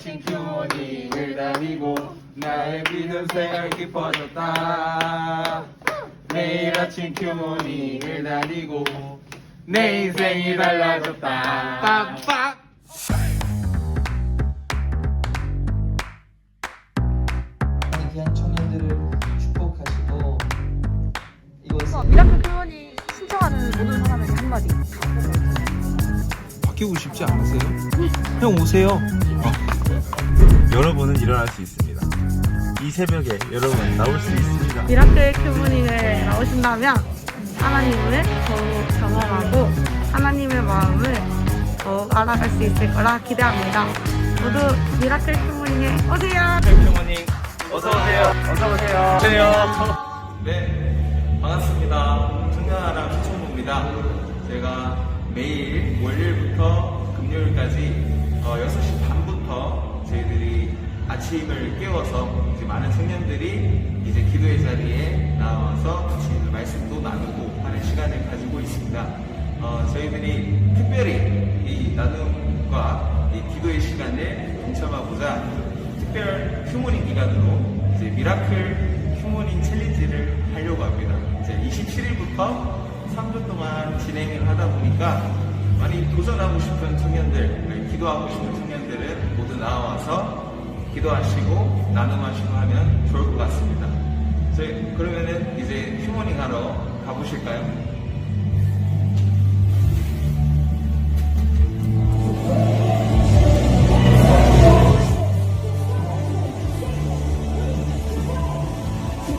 칭큐모닝을 다니고 나의 믿음 생활 깊어졌다 매일 아침 큐모닝을 다니고 내 인생이 달라졌다 빡빡 이 귀한 청년들을 축복하시고 이것은 미라클 표현이 신청하는 모든 사람에게 한마디. 바뀌고 싶지 않으세요? 형 오세요. 여러분은 일어날 수 있습니다. 이 새벽에 여러분 나올 수 있습니다. 미라클 큐브닝을 나오신다면 하나님을 더욱 경험하고 하나님의 마음을 더욱 알아갈 수 있을 거라 기대합니다. 모두 미라클 큐브닝에 오세요. 큐모닝 어서 오세요 어서오세요 네 반갑습니다 청년아람 최청무입니다 제가 매일 월요일부터 금요일까지 아침을 깨워서 이제 많은 청년들이 이제 기도의 자리에 나와서 같이 말씀도 나누고 하는 시간을 가지고 있습니다. 어, 저희들이 특별히 이 나눔과 이 기도의 시간에 동참하고자 특별 휴모닝 기간으로 이제 미라클 휴모닝 챌린지를 하려고 합니다. 이제 27일부터 3주 동안 진행을 하다 보니까 많이 도전하고 싶은 청년들, 기도하고 싶은 청년들은 모두 나와서 기도하시고 나눔하시고 하면 좋을 것 같습니다. 저희 그러면은 이제 휴모닝 하러 가보실까요?